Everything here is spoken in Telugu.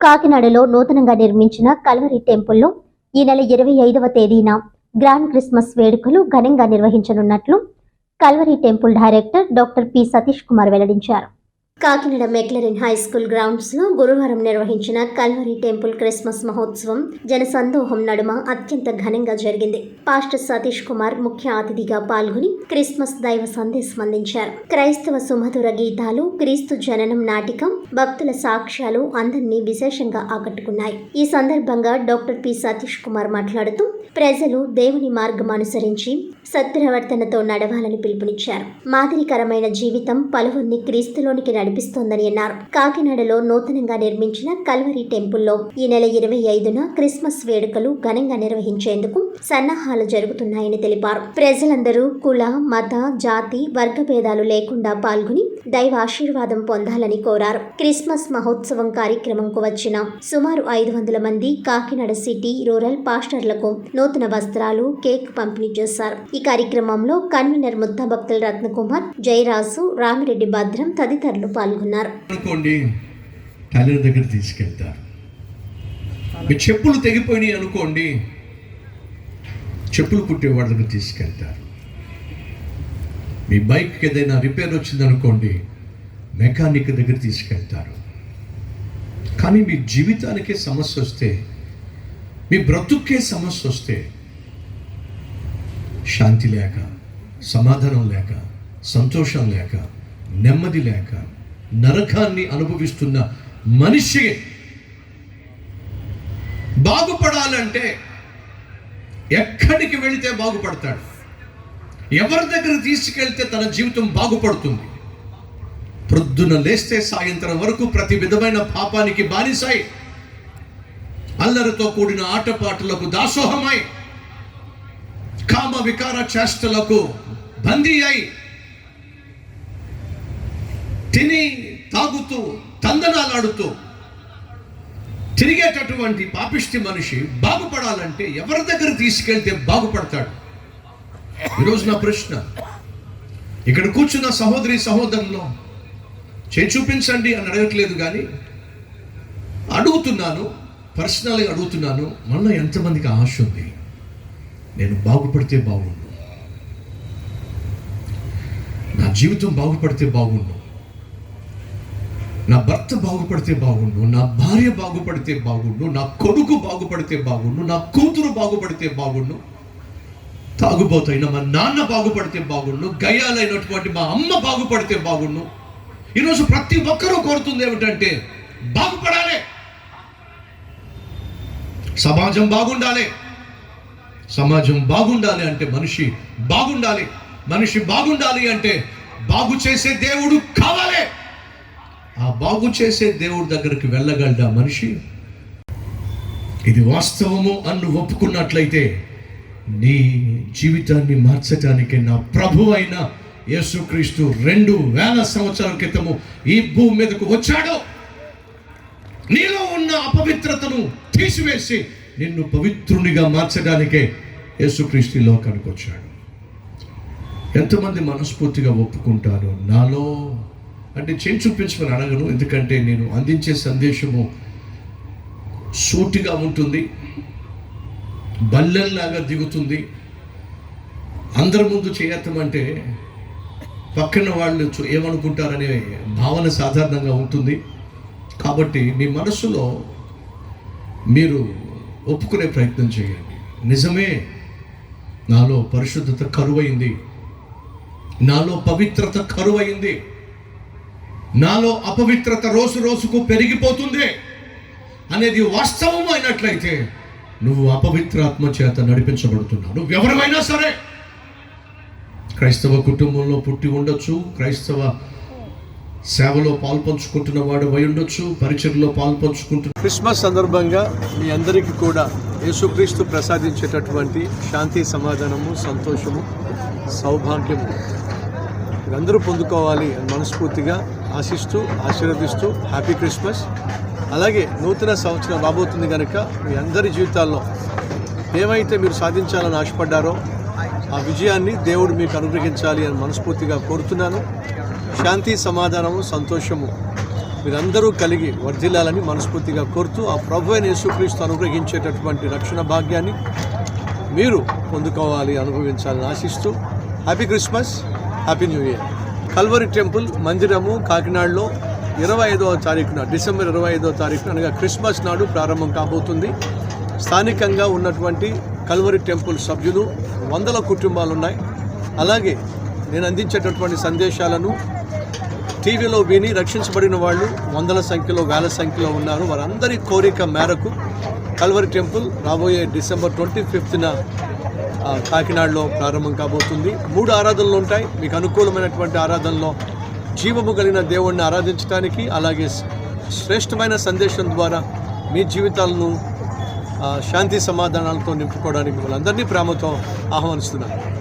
కాకినాడలో నూతనంగా నిర్మించిన కల్వరి టెంపుల్లో ఈ నెల ఇరవై ఐదవ తేదీన గ్రాండ్ క్రిస్మస్ వేడుకలు ఘనంగా నిర్వహించనున్నట్లు Calvary temple director doctor P Satish Kumar వెల్లడించారు. కాకినాడ మెక్లరిన్ హై స్కూల్ గ్రౌండ్స్లో గురువారం నిర్వహించిన కల్వరి టెంపుల్ క్రిస్మస్ మహోత్సవం జనసందోహం నడుమ అత్యంత ఘనంగా జరిగింది. పాస్టర్ సతీష్ కుమార్ ముఖ్య అతిథిగా పాల్గొని క్రిస్మస్ దైవ సందేశం అందించారు. క్రైస్తవ సుమధుర గీతాలు క్రీస్తు జననం నాటికం భక్తుల సాక్ష్యాలు అందరినీ విశేషంగా ఆకట్టుకున్నాయి. ఈ సందర్భంగా డాక్టర్ పి సతీష్ కుమార్ మాట్లాడుతూ ప్రజలు దేవుని మార్గం అనుసరించి సత్ప్రవర్తనతో నడవాలని పిలుపునిచ్చారు. మాదిరికరమైన జీవితం పలువురిని క్రీస్తులోనికి నడిపిస్తోందని అన్నారు. కాకినాడలో నూతనంగా నిర్మించిన కల్వరి టెంపుల్లో ఈ నెల ఇరవై ఐదున క్రిస్మస్ వేడుకలు ఘనంగా నిర్వహించేందుకు సన్నాహాలు జరుగుతున్నాయని తెలిపారు. ప్రజలందరూ కుల మత జాతి వర్గభేదాలు లేకుండా పాల్గొని దైవ ఆశీర్వాదం పొందాలని కోరారు. క్రిస్మస్ మహోత్సవం కార్యక్రమంకు వచ్చిన సుమారు ఐదు వందల మంది కాకినాడ సిటీ రూరల్ పాస్టర్లకు నూతన వస్త్రాలు కేక్ పంపిణీ చేశారు. ఈ కార్యక్రమంలో కన్వీనర్ ముద్దాభక్తుల రత్నకుమార్ జయరాజు రామిరెడ్డి భద్రం తదితరులు పాల్గొన్నారు. అనుకోండి టైలర్ దగ్గర తీసుకెళ్తారు. మీ చెప్పులు తెగిపోయినాయి అనుకోండి చెప్పులు కుట్టేవాడి దగ్గర తీసుకెళ్తారు. మీ బైక్ ఏదైనా రిపేర్ వచ్చిందనుకోండి మెకానిక్ దగ్గర తీసుకెళ్తారు. కానీ మీ జీవితానికే సమస్య వస్తే మీ బ్రతుక్కే సమస్య వస్తే శాంతి లేక సమాధానం లేక సంతోషం లేక నెమ్మది లేక నరకాన్ని అనుభవిస్తున్న మనిషి బాగుపడాలంటే ఎక్కడికి వెళితే బాగుపడతాడు? ఎవరి దగ్గర తీసుకెళ్తే తన జీవితం బాగుపడుతుంది? ప్రొద్దున లేస్తే సాయంత్రం వరకు ప్రతి విధమైన పాపానికి బానిసాయి అల్లరితో కూడిన ఆటపాటలకు దాసోహమై కామ వికార చేష్టలకు బందీ అయి తిని తాగుతూ తందనాలాడుతూ తిరిగేటటువంటి పాపిష్టి మనిషి బాగుపడాలంటే ఎవరి దగ్గర తీసుకెళ్తే బాగుపడతాడు? ఈరోజు నా ప్రశ్న. ఇక్కడ కూర్చున్న సహోదరి సహోదరులో చేయి చూపించండి అని అడగట్లేదు కానీ అడుగుతున్నాను పర్సనల్గా అడుగుతున్నాను మన ఎంతమందికి ఆశ ఉంది? నేను బాగుపడితే బాగుండు. నా జీవితం బాగుపడితే బాగుండు. నా భర్త బాగుపడితే బాగుండు నా భార్య బాగుపడితే బాగుండు నా కొడుకు బాగుపడితే బాగుండు నా కూతురు బాగుపడితే బాగుండు తాగుబోతైన మా నాన్న బాగుపడితే బాగుండు గయాలైనటువంటి మా అమ్మ బాగుపడితే బాగుండు. ఈరోజు ప్రతి ఒక్కరూ కోరుతుంది ఏమిటంటే బాగుపడాలి. సమాజం బాగుండాలి. సమాజం బాగుండాలి అంటే మనిషి బాగుండాలి. మనిషి బాగుండాలి అంటే బాగు చేసే దేవుడు కావాలి. ఆ బాగు చేసే దేవుడి దగ్గరికి వెళ్ళగలడా మనిషి? ఇది వాస్తవము అన్ను ఒప్పుకున్నట్లయితే నీ జీవితాన్ని మార్చటానికి నా ప్రభు అయిన యేసుక్రీస్తు రెండు వేల సంవత్సరాల క్రితము ఈ భూమి మీదకు వచ్చాడు. నీలో ఉన్న అపవిత్రతను తీసివేసి నిన్ను పవిత్రునిగా మార్చడానికే యేసుక్రీస్తు లోకానికి వచ్చాడు. ఎంతమంది మనస్ఫూర్తిగా ఒప్పుకుంటారు నాలో అంటే చేయి చూపించమని అడగను ఎందుకంటే నేను అందించే సందేశము సూటిగా ఉంటుంది బల్లెల్లాగా దిగుతుంది. అందరి ముందు చేయత్తమంటే పక్కన వాళ్ళు ఏమనుకుంటారనే భావన సాధారణంగా ఉంటుంది. కాబట్టి మీ మనసులో మీరు ఒప్పుకునే ప్రయత్నం చేయండి. నిజమే నాలో పరిశుద్ధత కరువైంది. నాలో పవిత్రత కరువైంది. నాలో అపవిత్రత రోజు రోజుకు పెరిగిపోతుంది అనేది వాస్తవం అయినట్లయితే నువ్వు అపవిత్రాత్మ చేత నడిపించబడుతున్నావు. నువ్వు ఎవరివైనా సరే క్రైస్తవ కుటుంబంలో పుట్టి ఉండొచ్చు క్రైస్తవ సేవలో పాల్పంచుకుంటున్న వాడు వై ఉండొచ్చు పరిచయలో పాల్పంచుకుంటున్న క్రిస్మస్ సందర్భంగా మీ అందరికీ కూడా యేసుక్రీస్తు ప్రసాదించేటటువంటి శాంతి సమాధానము సంతోషము సౌభాగ్యము. అందరూ పొందుకోవాలి అని మనస్ఫూర్తిగా ఆశిస్తూ ఆశీర్వదిస్తూ హ్యాపీ క్రిస్మస్. అలాగే నూతన సంవత్సరం రాబోతుంది కనుక మీ అందరి జీవితాల్లో ఏమైతే మీరు సాధించాలని ఆశపడ్డారో ఆ విజయాన్ని దేవుడు మీకు అనుగ్రహించాలి అని మనస్ఫూర్తిగా కోరుతున్నాను. శాంతి సమాధానము సంతోషము మీరందరూ కలిగి వర్ధిల్లాలని మనస్ఫూర్తిగా కోరుతూ ఆ ప్రభు అయిన యేసుక్రీస్తు అనుగ్రహించేటటువంటి రక్షణ భాగ్యాన్ని మీరు పొందుకోవాలి అనుభవించాలని ఆశిస్తూ happy Christmas happy new year. Calvary temple మందిరము కాకినాడలో ఇరవై ఐదవ తారీఖున డిసెంబర్ ఇరవై ఐదవ తారీఖున అనగా క్రిస్మస్ నాడు ప్రారంభం కాబోతుంది. స్థానికంగా ఉన్నటువంటి కల్వరి టెంపుల్ సభ్యులు వందల కుటుంబాలు ఉన్నాయి అలాగే నేను అందించేటటువంటి సందేశాలను టీవీలో విని రక్షించబడిన వాళ్ళు వందల సంఖ్యలో వేల సంఖ్యలో ఉన్నారు. వారందరి కోరిక మేరకు కల్వరి టెంపుల్ రాబోయే డిసెంబర్ ట్వంటీ ఫిఫ్త్న కాకినాడలో ప్రారంభం కాబోతుంది. మూడు ఆరాధనలు ఉంటాయి. మీకు అనుకూలమైనటువంటి ఆరాధనలో జీవము కలిగిన దేవుణ్ణి ఆరాధించడానికి అలాగే శ్రేష్టమైన సందేశం ద్వారా మీ జీవితాలను శాంతి సమాధానాలతో నింపుకోవడానికి మిమ్మల్ని అందరినీ ప్రేమతో ఆహ్వానిస్తున్నాను.